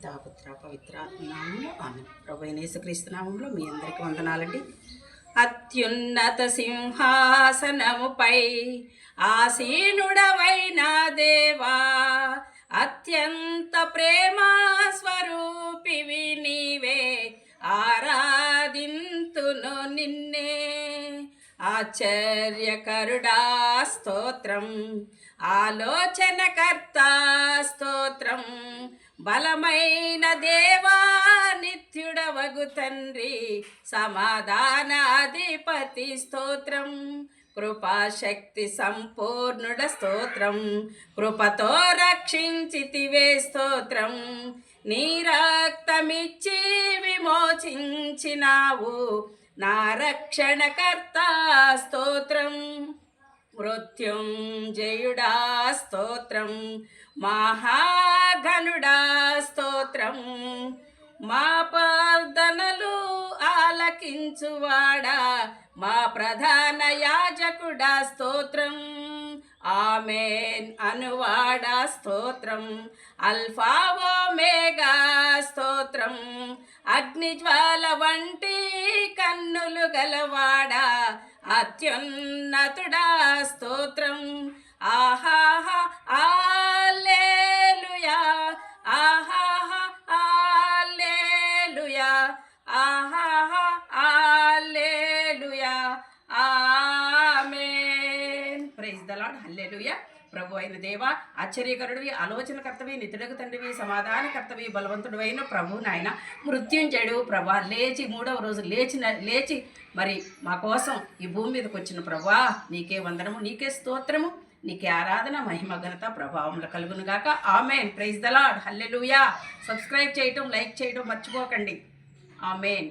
పితాపుత్ర పవిత్ర నామంలో ఆమె. ప్రభు యేసుక్రీస్తు నామంలో మీ అందరికీ వందనాలండి. అత్యున్నత సింహాసనముపై ఆసీనుడవైన దేవా అత్యంత ప్రేమ స్వరూపివి నీవే ఆరాధింతును నిన్నే. ఆశ్చర్యకరుడా స్తోత్రం ఆలోచనకర్త స్తోత్రం బలమైన దేవా నిత్యుడవగు తండ్రి సమాధానాధిపతి స్తోత్రం. కృపాశక్తి సంపూర్ణుడ స్తోత్రం. కృపతో రక్షించితివే స్తోత్రం. నీ రక్తమిచ్చి విమోచించినావు. నా రక్షణకర్త స్తోత్రం. మృత్యుంజయుడా స్తోత్రం. మహాఘనుడా స్తోత్రం. మా ప్రార్థనలు ఆలకించువాడా. మా ప్రధాన యాజకుడా స్తోత్రం. ఆమెన్ అనువాడా స్తోత్రం. అల్ఫావో మేఘా స్తోత్రం. అగ్నిజ్వాల వంటి కన్నులు గలవాడా. అత్యున్నతుడా స్తోత్రం. ఆహ్ ప్రైజ్ ద లార్డ్ హల్లెలూయా. ప్రభు అయిన దేవ ఆశ్చర్యకరుడివి ఆలోచనకర్తవి నితుడకు తండ్రివి సమాధానకర్తవి అయిన ప్రభు నాయన. మృత్యుంజయుడు ప్రభా లేచి మూడవ రోజు లేచిన లేచి మరి మా కోసం ఈ భూమి మీదకి వచ్చిన ప్రభా నీకే వందనము నీకే స్తోత్రము నీకే ఆరాధన మహిమ ఘనత ప్రభావంలో కలుగును గాక. Amen. Praise the Lord. Hallelujah. Subscribe చేయటం లైక్ చేయటం మర్చిపోకండి. ఆమెన్.